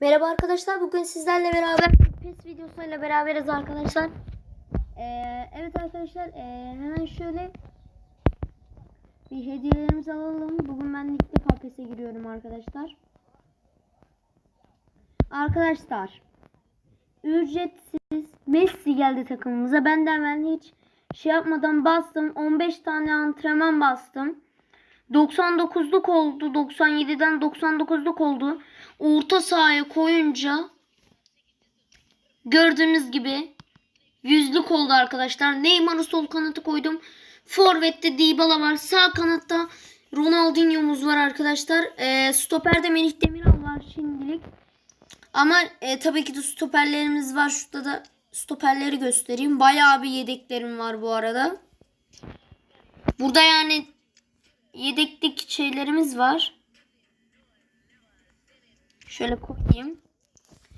Merhaba arkadaşlar. Bugün sizlerle beraber PES videosuyla beraberiz arkadaşlar. Ee, evet arkadaşlar ee, hemen şöyle bir hediyelerimizi alalım. Bugün ben ilk defa PES'e giriyorum arkadaşlar. Arkadaşlar ücretsiz Messi geldi takımımıza. Ben de hemen hiç şey yapmadan bastım. 15 tane antrenman bastım. 99'luk oldu. 97'den 99'luk oldu. Orta sahaya koyunca gördüğünüz gibi yüzlük oldu arkadaşlar. Neymar'ı sol kanata koydum. Forvet'te Dybala var. Sağ kanatta Ronaldinho'muz var arkadaşlar. E, stoperde Melih Demiral var şimdilik. Ama e, tabii ki de stoperlerimiz var. Şurada da stoperleri göstereyim. Bayağı bir yedeklerim var bu arada. Burada yani yedeklik şeylerimiz var. Şöyle koyayım.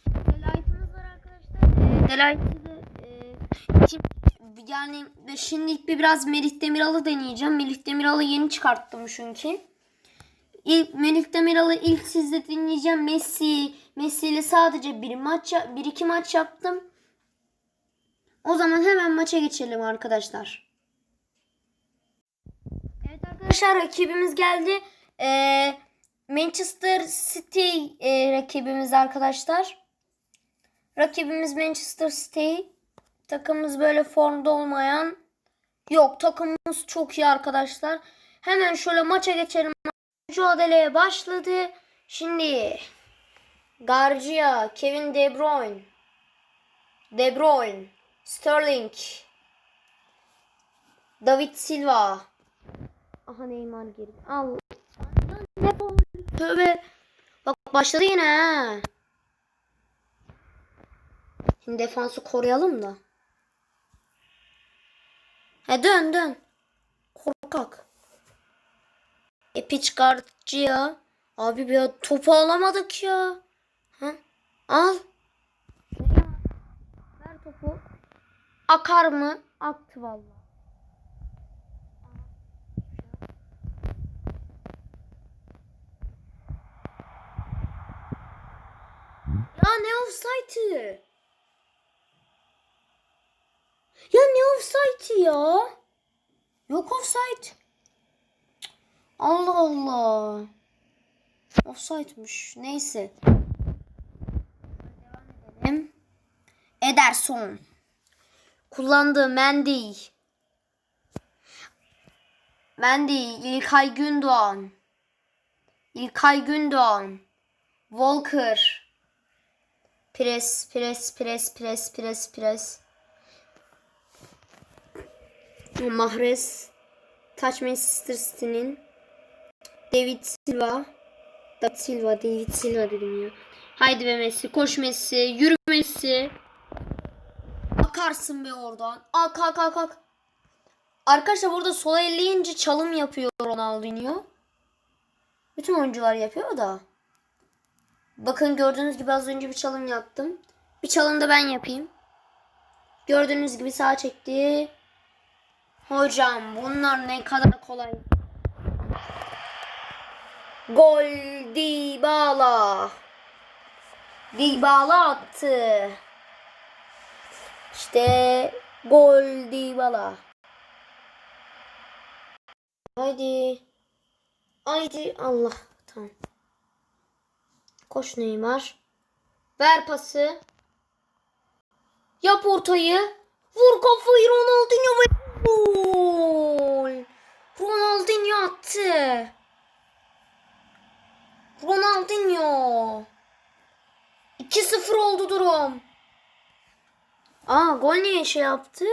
Delight'ımız var arkadaşlar. Ee, Delight'ı da e, şimdi- yani şimdilik bir biraz Melih Demiral'ı deneyeceğim. Melih Demiral'ı yeni çıkarttım çünkü. İlk Melih Demiral'ı ilk sizde dinleyeceğim. Messi Messi ile sadece bir maç bir iki maç yaptım. O zaman hemen maça geçelim arkadaşlar. Arkadaşlar rakibimiz geldi. Ee, Manchester City e, rakibimiz arkadaşlar. Rakibimiz Manchester City. Takımımız böyle formda olmayan. Yok takımımız çok iyi arkadaşlar. Hemen şöyle maça geçelim. Mücadeleye başladı. Şimdi Garcia, Kevin De Bruyne, De Bruyne, Sterling, David Silva. Aha Neymar geri. Al. Ne? Tövbe. Bak başladı yine ha. Şimdi defansı koruyalım da. He dön dön. Korkak. Epic Garcia. Abi bir topu alamadık ya. Ha? Al. Ya? Ver topu. Akar mı? Aktı vallahi. Ya ne offside'ı? Ya ne offside'ı ya? Yok offside. Allah Allah. Offside'mış. Neyse. Ederson. Kullandığı Mendy. Mendy. İlkay Gündoğan. İlkay Gündoğan. Walker. Pres, pres, pres, pres, pres, pres. Mahrez. Taç Manchester City'nin. David Silva. David Silva, David Silva dedim ya. Haydi be Messi, koş Messi, yürü Messi. Akarsın be oradan. Ak ak ak ak. Arkadaşlar burada sola elleyince çalım yapıyor Ronaldinho. Bütün oyuncular yapıyor da. Bakın gördüğünüz gibi az önce bir çalım yaptım. Bir çalım da ben yapayım. Gördüğünüz gibi sağa çekti. Hocam bunlar ne kadar kolay. Gol Dybala. Dybala attı. İşte gol Dybala. Haydi. Haydi Allah. Tamam. Koş Neymar. Ver pası. Yap ortayı. Vur kafayı Ronaldinho ve gol. Ronaldinho attı. Ronaldinho. 2-0 oldu durum. Aa gol niye şey yaptı?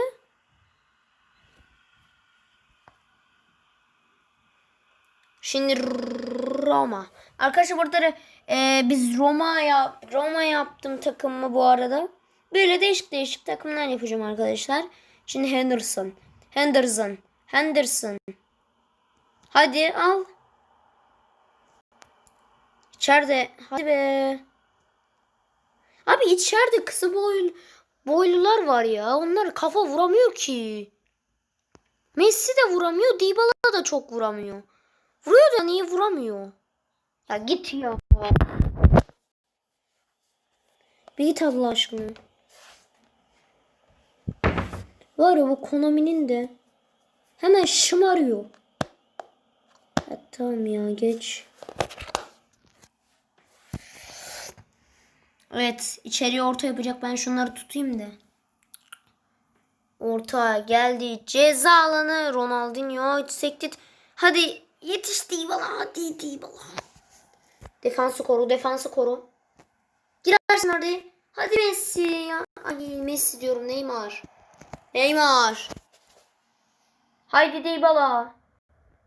Şimdi Roma. Arkadaşlar burada e, biz Roma ya Roma yaptım takımımı bu arada. Böyle değişik değişik takımlar yapacağım arkadaşlar. Şimdi Henderson. Henderson. Henderson. Hadi al. İçeride. Hadi be. Abi içeride kısa boylu, boylular var ya. Onlar kafa vuramıyor ki. Messi de vuramıyor. Dybala da çok vuramıyor. Vuruyor da niye vuramıyor? Ya git ya. Bir git Allah aşkına. Var ya bu Konami'nin de hemen şımarıyor. Ha, tamam ya geç. Evet içeriye orta yapacak. Ben şunları tutayım da. Orta geldi. Ceza alanı. Ronaldinho sekti. Hadi yetiş Dybala. Dybala. Defansı koru. Defansı koru. Girersin hadi. Hadi Messi ya. Ay Messi diyorum Neymar. Neymar. Haydi Dybala.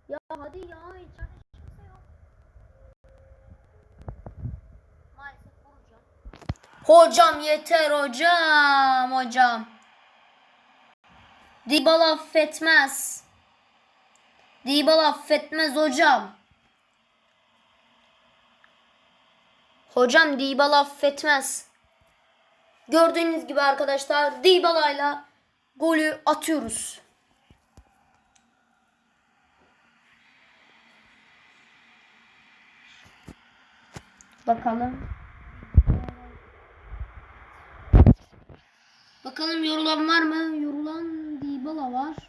Ya hadi ya. Hocam yeter hocam hocam. Dybala affetmez. Dybala affetmez hocam. Hocam Dybala affetmez. Gördüğünüz gibi arkadaşlar Dybala'yla golü atıyoruz. Bakalım. Bakalım yorulan var mı? Yorulan Dybala var.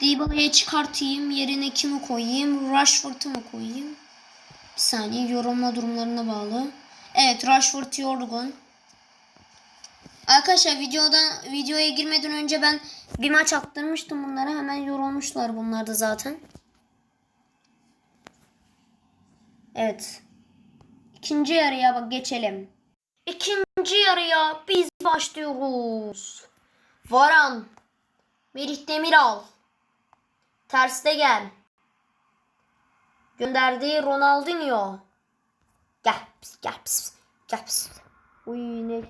Dybala'ya çıkartayım. Yerine kimi koyayım? Rashford'u mu koyayım? Bir saniye yorumla durumlarına bağlı. Evet Rashford yorgun. Arkadaşlar videodan videoya girmeden önce ben bir maç attırmıştım bunlara. Hemen yorulmuşlar bunlar da zaten. Evet. İkinci yarıya bak geçelim. İkinci yarıya biz başlıyoruz. Varan. Merih Demiral. Terste gel. Gönderdiği Ronaldinho. Gel pis, gel pis, gel pis. Uy ne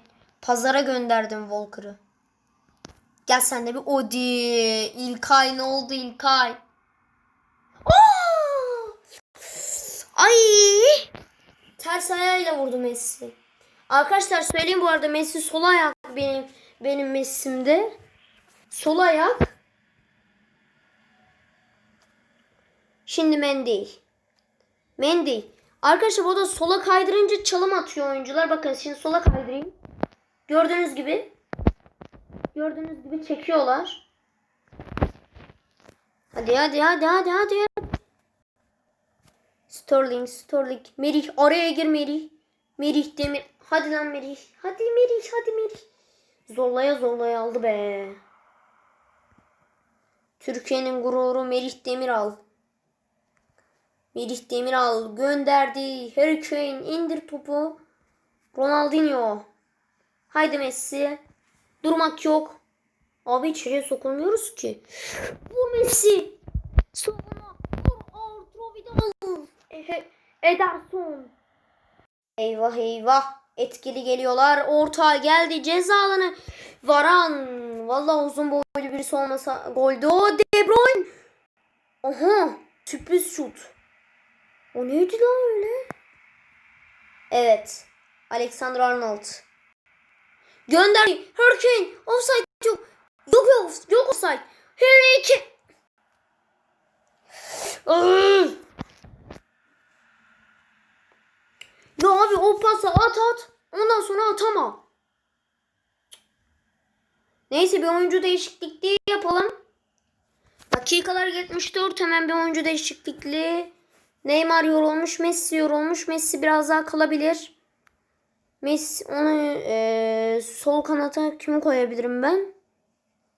pazara gönderdim Walker'ı. Gel sen de bir Odi. İlkay ne oldu İlkay? Aa! Ay! Ters ayağıyla vurdu Messi. Arkadaşlar söyleyeyim bu arada Messi sol ayak benim benim Messi'mde. Sol ayak. Şimdi Mendy. Mendy. Arkadaşlar bu da sola kaydırınca çalım atıyor oyuncular. Bakın şimdi sola kaydırayım. Gördüğünüz gibi. Gördüğünüz gibi çekiyorlar. Hadi hadi hadi hadi hadi. Sterling, Sterling. Merih araya gir Merih. Merih Demir. Hadi lan Merih. Hadi Merih, hadi Merih. Zorlaya zorlaya aldı be. Türkiye'nin gururu Merih Demiral. Merih Demiral gönderdi. Harry Kane indir topu. Ronaldinho. Haydi Messi. Durmak yok. Abi içeriye sokulmuyoruz ki. Bu Messi. Sokuna. Vur Arturo Vidal. Ederson. Eyvah eyvah. Etkili geliyorlar. Orta geldi. Ceza. Varan. Vallahi uzun boylu birisi olmasa goldü. O De Bruyne. Aha. Sürpriz şut. O neydi lan öyle? Evet. Alexander Arnold. Gönder. Hurricane. Offside yok. Yok yok. Yok offside. Harry. Iıı. Ya abi o pası at at. Ondan sonra atama. Neyse bir oyuncu değişiklikliği yapalım. Dakikalar 74 hemen bir oyuncu değişiklikliği. Neymar yorulmuş, Messi yorulmuş. Messi biraz daha kalabilir. Messi onu eee, sol kanata kimi koyabilirim ben?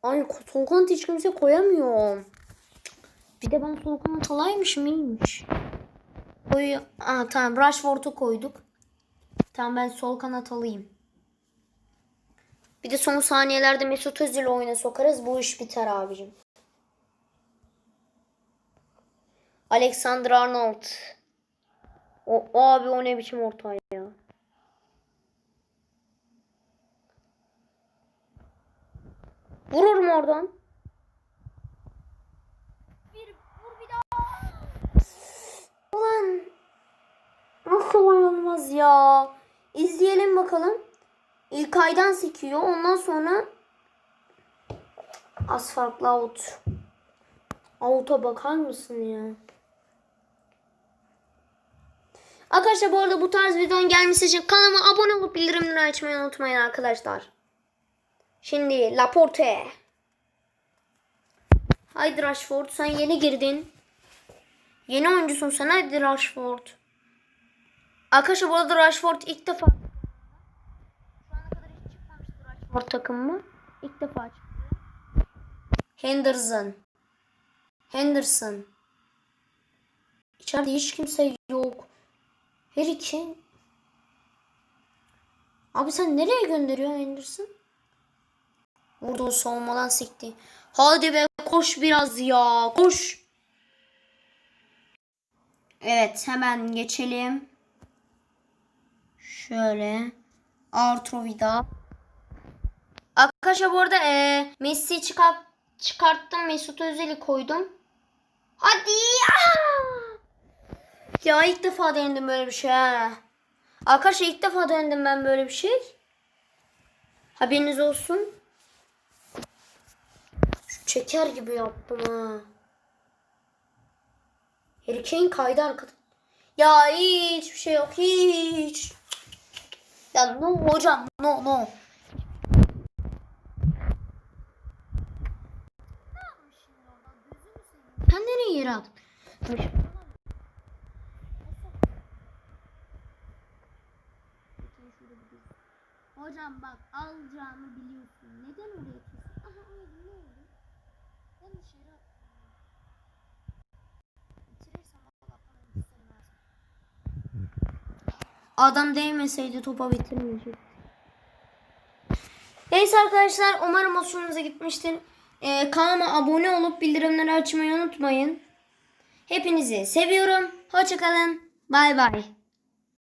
Ay sol kanat hiç kimse koyamıyorum. Bir de ben sol kanat alaymışım iyiymiş. Koy Aa, tamam Rashford'u koyduk. Tamam ben sol kanat alayım. Bir de son saniyelerde Mesut Özil oyuna sokarız. Bu iş biter abicim. Alexander Arnold. O, abi o ne biçim orta ya. Vururum oradan. Bir, vur bir daha. Ulan. Nasıl olmaz ya. İzleyelim bakalım. İlk aydan sekiyor. Ondan sonra az farklı out. Out'a bakar mısın ya? Arkadaşlar bu arada bu tarz videonun gelmesi için kanalıma abone olup bildirimleri açmayı unutmayın arkadaşlar. Şimdi Laporte. Haydi Rashford sen yeni girdin. Yeni oyuncusun sen haydi Rashford. Arkadaşlar bu arada Rashford ilk defa Şu ana kadar hiç çıkmamıştı Rashford takımı. İlk defa çıktı. Henderson. Henderson. İçeride hiç kimse yok. Harry Kane. Abi sen nereye gönderiyorsun Henderson? Vurdun savunmadan sekti. Hadi be koş biraz ya. Koş. Evet hemen geçelim. Şöyle. Arturo Vidal. Arkadaşlar bu arada e, Messi'yi çıkart, çıkarttım. Mesut Özil'i koydum. Hadi. Aa! Ya ilk defa denedim böyle bir şey ha. Arkadaşlar ilk defa denedim ben böyle bir şey. Haberiniz olsun. Şu çeker gibi yaptım ha. Harry Kane kaydı arkada. Ya hiçbir şey yok hiç. Ya no hocam no no. Sen nereye yere attın? Hocam bak alacağımı biliyorsun. Neden oraya atıyorsun? Aha öyle ne oldu? Ben dışarı Bitirirsem valla bana istemez. Adam değmeseydi topa bitirmeyecek. Neyse arkadaşlar umarım hoşunuza gitmiştir. Ee, kanalıma abone olup bildirimleri açmayı unutmayın. Hepinizi seviyorum. Hoşçakalın. Bay bay.